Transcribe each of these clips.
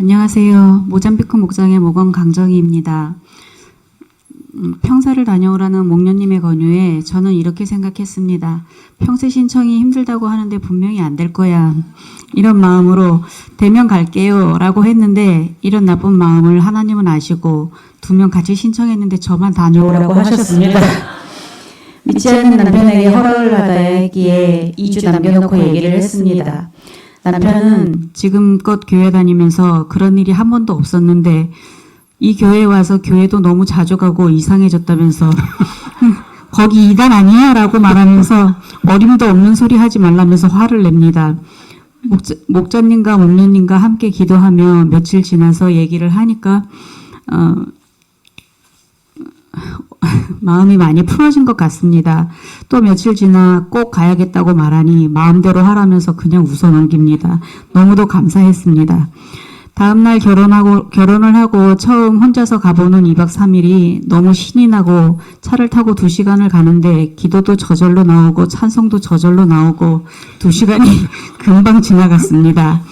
안녕하세요. 모잠비크 목장의 목원 강정희입니다. 음, 평사를 다녀오라는 목련님의 권유에 저는 이렇게 생각했습니다. 평세 신청이 힘들다고 하는데 분명히 안 될 거야. 이런 마음으로 대면 갈게요 라고 했는데 이런 나쁜 마음을 하나님은 아시고 두 명 같이 신청했는데 저만 다녀오라고 하셨습니다. 믿지 않는 남편에게 허락을 받아야 기에 2주 남겨놓고 얘기를 했습니다. 남편은 지금껏 교회 다니면서 그런 일이 한 번도 없었는데 이 교회에 와서 교회도 너무 자주 가고 이상해졌다면서 거기 이단 아니야? 라고 말하면서 어림도 없는 소리 하지 말라면서 화를 냅니다. 목자, 목자님과 목련님과 함께 기도하며 며칠 지나서 얘기를 하니까 어, 마음이 많이 풀어진 것 같습니다. 또 며칠 지나 꼭 가야겠다고 말하니 마음대로 하라면서 그냥 웃어 넘깁니다. 너무도 감사했습니다. 다음날 결혼하고, 결혼을 하고 처음 혼자서 가보는 2박 3일이 너무 신이 나고 차를 타고 2시간을 가는데 기도도 저절로 나오고 찬송도 저절로 나오고 2시간이 금방 지나갔습니다.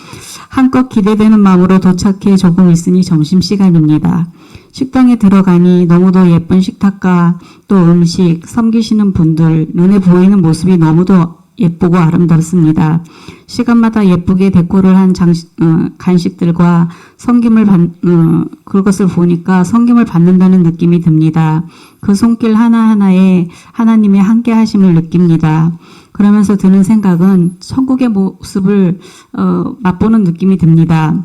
한껏 기대되는 마음으로 도착해 조금 있으니 점심시간입니다. 식당에 들어가니 너무도 예쁜 식탁과 또 음식, 섬기시는 분들, 눈에 보이는 모습이 너무도 예쁘고 아름답습니다. 시간마다 예쁘게 데코를 한 장식, 어, 간식들과 성김을 받, 어, 그것을 보니까 성김을 받는다는 느낌이 듭니다. 그 손길 하나하나에 하나님의 함께 하심을 느낍니다. 그러면서 드는 생각은 천국의 모습을 어, 맛보는 느낌이 듭니다.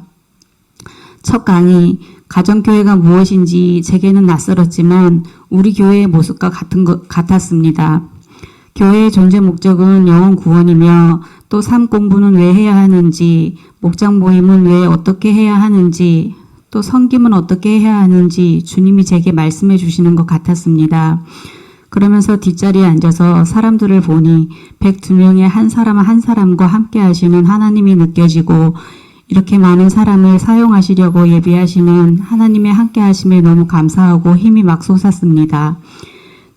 첫 강의 가정교회가 무엇인지 제게는 낯설었지만 우리 교회의 모습과 같은 것 같았습니다. 교회의 존재 목적은 영혼 구원이며 또 삶 공부는 왜 해야 하는지, 목장 모임은 왜 어떻게 해야 하는지, 또 성김은 어떻게 해야 하는지 주님이 제게 말씀해 주시는 것 같았습니다. 그러면서 뒷자리에 앉아서 사람들을 보니 102명의 한 사람 한 사람과 함께 하시는 하나님이 느껴지고 이렇게 많은 사람을 사용하시려고 예비하시는 하나님의 함께 하심에 너무 감사하고 힘이 막 솟았습니다.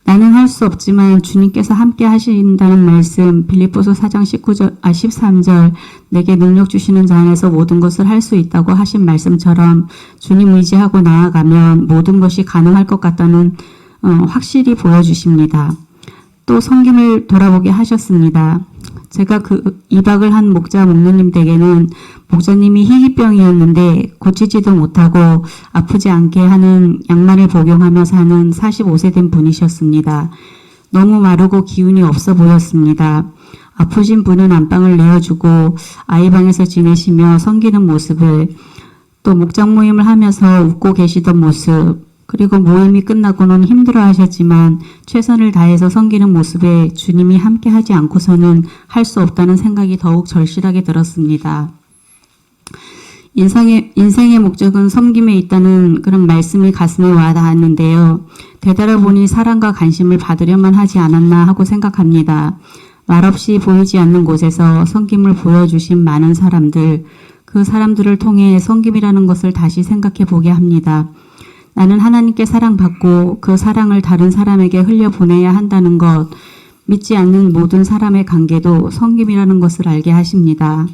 나는 할 수 없지만 주님께서 함께 하신다는 말씀 빌립보서 4장 19절 아 13절 내게 능력 주시는 자 안에서 모든 것을 할 수 있다고 하신 말씀처럼 주님 의지하고 나아가면 모든 것이 가능할 것 같다는 어, 확실히 보여주십니다. 또 성김을 돌아보게 하셨습니다. 제가 그 이박을 한 목자 목사님 댁에는 목사님이 희귀병이었는데 고치지도 못하고 아프지 않게 하는 양말을 복용하며 사는 45세 된 분이셨습니다. 너무 마르고 기운이 없어 보였습니다. 아프신 분은 안방을 내어주고 아이방에서 지내시며 섬기는 모습을 또 목장 모임을 하면서 웃고 계시던 모습 그리고 모임이 끝나고는 힘들어 하셨지만 최선을 다해서 섬기는 모습에 주님이 함께 하지 않고서는 할 수 없다는 생각이 더욱 절실하게 들었습니다. 인생의, 인생의 목적은 섬김에 있다는 그런 말씀이 가슴에 와 닿았는데요. 되돌아보니 사랑과 관심을 받으려만 하지 않았나 하고 생각합니다. 말없이 보이지 않는 곳에서 섬김을 보여주신 많은 사람들, 그 사람들을 통해 섬김이라는 것을 다시 생각해 보게 합니다. 나는 하나님께 사랑받고 그 사랑을 다른 사람에게 흘려보내야 한다는 것, 믿지 않는 모든 사람의 관계도 섬김이라는 것을 알게 하십니다.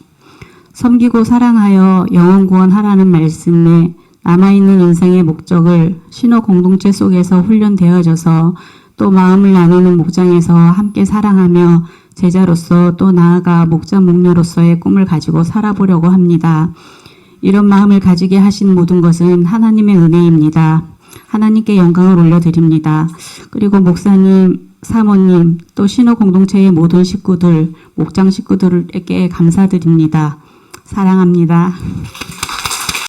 섬기고 사랑하여 영원 구원하라는 말씀에 남아있는 인생의 목적을 신호 공동체 속에서 훈련되어져서 또 마음을 나누는 목장에서 함께 사랑하며 제자로서 또 나아가 목자 목녀로서의 꿈을 가지고 살아보려고 합니다. 이런 마음을 가지게 하신 모든 것은 하나님의 은혜입니다. 하나님께 영광을 올려드립니다. 그리고 목사님, 사모님, 또 신호 공동체의 모든 식구들, 목장 식구들에게 감사드립니다. 사랑합니다.